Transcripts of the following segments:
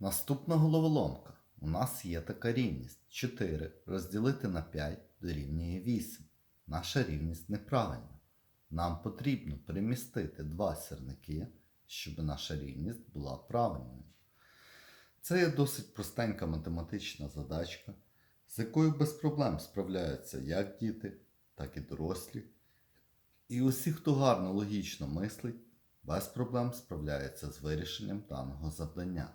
Наступна головоломка. У нас є така рівність 4 розділити на 5 дорівнює 8. Наша рівність неправильна. Нам потрібно перемістити два сірники, щоб наша рівність була правильною. Це є досить простенька математична задачка, з якою без проблем справляються як діти, так і дорослі. І усі, хто гарно логічно мислить, без проблем справляються з вирішенням даного завдання.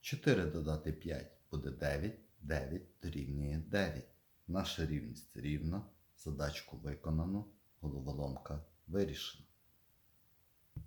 4 додати 5 буде 9, 9 дорівнює 9. Наша рівність рівна, задачку виконано, головоломка вирішена.